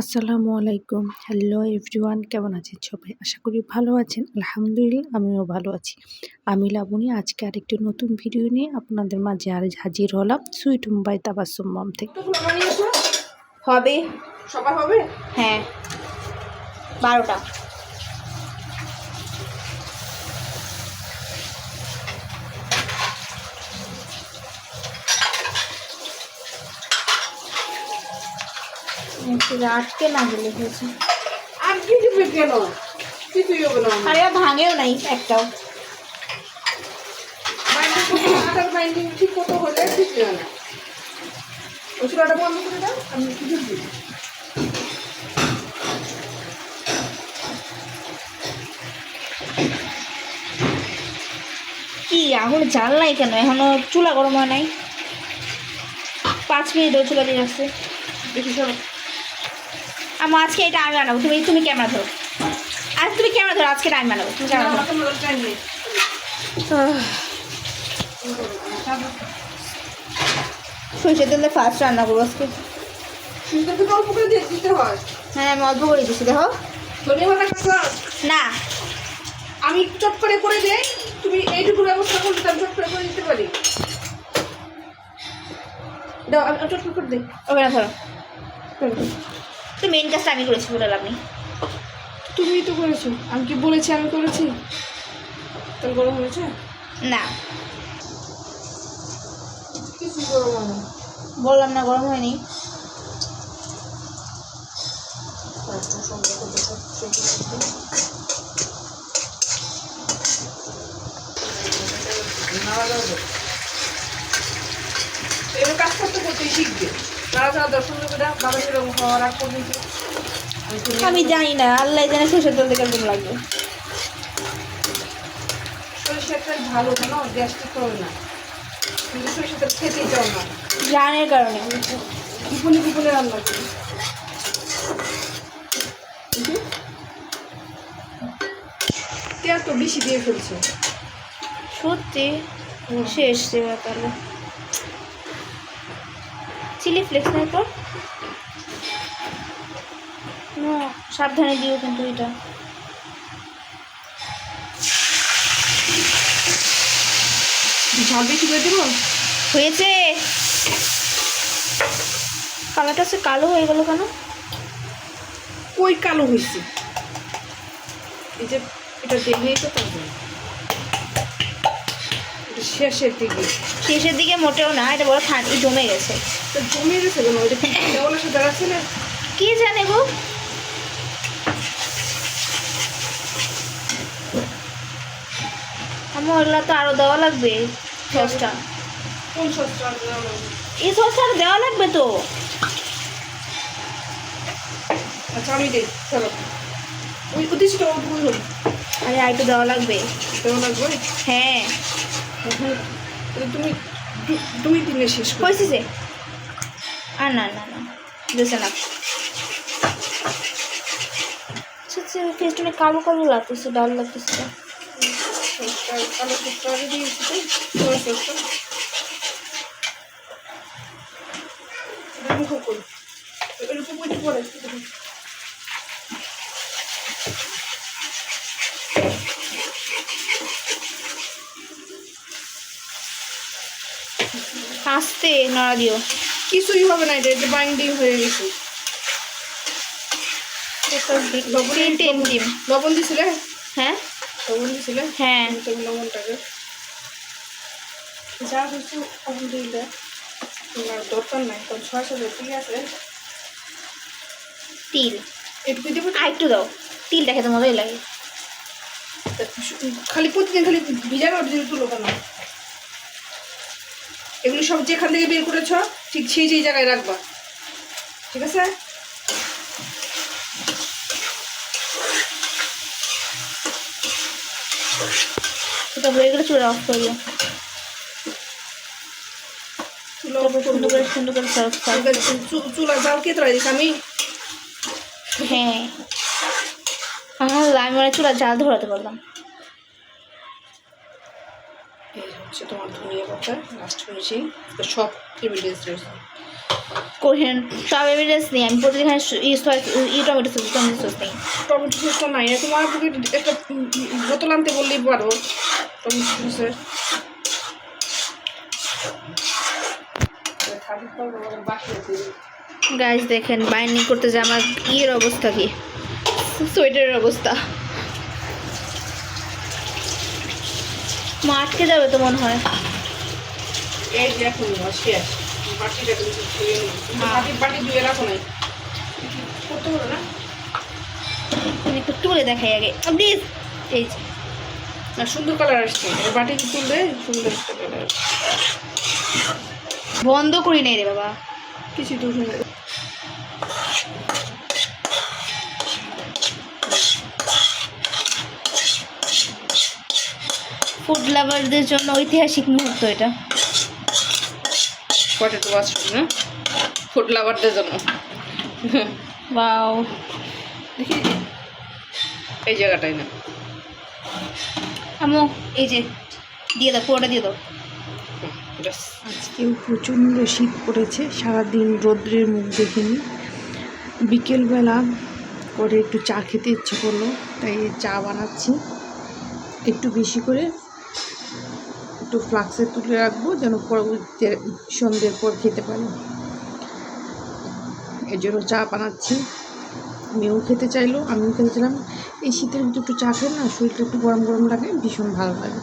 আসসালামু আলাইকুম। Hello everyone কেমন আছেন সবাই? আশা করি ভালো আছেন। আলহামদুলিল্লাহ আমিও ভালো আছি। আমি লাবণী আজকে আরেকটি নতুন ভিডিও নিয়ে আপনাদের মাঝে আর হাজির হলাম সুইট মুম্বাই তাবাসুম মাম থেকে। হবে। সবার হবে? হ্যাঁ। বারোটা। আটকে না গেলে হয়েছে। আর কি দিবে কেন? কিছুই হবে না। আরে ভাঙেও নাই একটাও। আটার বাইন্ডিং ঠিক মতো হলে ঠিক না ওই চুলাটা বন্ধ করে দাও আমি কিছু দিই। কি আগুন জাল নাই কেন? এখনও চুলা গরম হয় নাই। পাঁচ মিনিট ওই চুলা দিয়ে আসছে দেখি আমার আজকে এটা আমি বানাবো। তুমি তুমি ক্যামেরা ধরো। আজ তুমি ক্যামেরা ধরো আজকে আমি বানাবো। তুমি ক্যামেরা সরষের তেলে ফার্স্ট রান্না করব আজকে। অল্প করে দিতে হয়। হ্যাঁ আমি অল্প করে দিচ্ছি দেখো। না। আমি চট করে করে দেই। তুমি এইটুকু ব্যবস্থা করলে আমি চট করে করে দিতে পারি। দাও আমি আমি চট করে করে দিই। ওকে না ধরো তো মেন কাজটা আমি করেছি বলে লাভ নেই। তুমি তো করেছ। আমি কি বলেছি আমি করেছি? তোর গরম হয়েছে? না। কিছু গরম না বললাম না গরম হয়নি। এবার কাজ করতে করতেই শিখবে। আমি জানি না আল্লাহ জানে সরষের তেল দেখে কেমন লাগবে। সরিষার তেল ভালো কেন? গ্যাস্ট্রিক না। কিন্তু সরিষার তেল খেতেই চাও না। জানের কারণে। রান্না করি। তেল তো বেশি দিয়ে ফেলছে। সত্যি? শেষ দেওয়া তাহলে চিলি ফ্লেক্স নাই তো? সাবধানে দিও কিন্তু এটা। ঝাল বেশি করে দেবো? হয়েছে। কালারটা সে কালো হয়ে গেল কেন? কই কালো হয়েছে? এই যে এটা দেখলেই তো পারবে শেষের দিকে। শেষের দিকে মোটেও না এটা বড় ঠান্ডা জমে গেছে। তো জমে গেছে কেন? ওইটা কি দেওয়ালের সাথে রাখছে না? কি জানে গো? আমার ওগুলো তো আরও দেওয়া লাগবে সসটা। কোন সসটা এই সসটা দেওয়া লাগবে তো। আচ্ছা আমি দিই চলো। ওই আরে একটু দেওয়া লাগবে। দেওয়া লাগবে? হ্যাঁ। তুমি দুই দিনে শেষ হয়েছে আর না না না দিয়েছে না। ফেসটুনে কালো কালো লাগতেছে ডাল লাগতেছে। সসটা কালো সসটা আগে দিয়েছি তো তোমার সসটা এটা মুখো করি এরকম একটু পরে আস্তে নড়া দিও। কিছুই হবে না এটা এটা বাইন্ডিং হয়ে গেছে। তিন তিন দিন লবণ দিছিলে? হ্যাঁ? লবণ দিছিলে? হ্যাঁ। তুমি লবণটাকে। যা কিছু আলহামদুলিল্লাহ তোমার দরকার নাই কারণ ছয় সাথে ঠিক আছে। তিল। এটুকু দেবো? আর একটু দাও। তিলটা খেতে মজাই লাগে। খালি প্রতিদিন খালি ভিজা কাপড় দিয়ে তুলো কেন? এগুলো সব যেখান থেকে বের করেছ ঠিক সেই যেই জায়গায় রাখবা। ঠিক আছে? এটা হয়ে গেলে চুলা অফ করে চুলো তারপর সুন্দর করে সুন্দর করে সার্ভ চুলা জাল কে দিস? আমি হ্যাঁ। আল্লাহ আমি মানে চুলা জাল ধরাতে পারলাম এই হচ্ছে তোমার ধনিয়া পাতা লাস্ট ফিনিশিং সব ইনগ্রিডিয়েন্টস রয়েছে। কোরিয়ান সব এভিডেন্স নেই। আমি প্রতিদিন ই টমেটো সস টমেটো সস নেই। টমেটো সসটা নাই। তোমার একটা বোতল আনতে বললেই পারো। টমেটো সসের গাছ দেখেন বাইন্ডিং করতে যে আমার ইয়ের অবস্থা কি? সোয়েটারের অবস্থা। মা আটকে যাবে তো মনে হয়। এই যে এখন শেষ বাটিটা তুমি ধুয়ে নিও। তুমি বাটি বাটি ধুয়ে রাখো নাই। করতে পারো না। আমি একটু তুলে দেখাই আগে। প্লিজ এই না সুন্দর কালার আসছে। এই বাটি তুললে সুন্দর একটা কালার বন্ধ করি নাই রে বাবা। কিছু দূর হয়ে ফুড লাভারদের জন্য ঐতিহাসিক মুহূর্ত এটা। পটেটো ওয়াশরুম না? ফুড লাভারদের জন্য। বাও দেখি। এই জায়গাটাই না। আমো এই যে দিয়ে দাও পুরোটা দিয়ে দাও। আজকেও প্রচণ্ড শীত পড়েছে সারাদিন রৌদ্রের মুখ দেখিনি। বিকেলবেলা করে একটু চা খেতে ইচ্ছে করল তাই চা বানাচ্ছি। একটু বেশি করে। একটু ফ্লাক্সে তুলে রাখব যেন পরবর্তীতে সন্ধ্যের পর খেতে পারি। এর জন্য চা বানাচ্ছি। মেয়েও খেতে চাইলো আমিও খেতে চাইলাম। এই শীতের ভিতরে একটু চা খেলে না শরীরটা একটু গরম গরম লাগে, ভীষণ ভালো লাগে।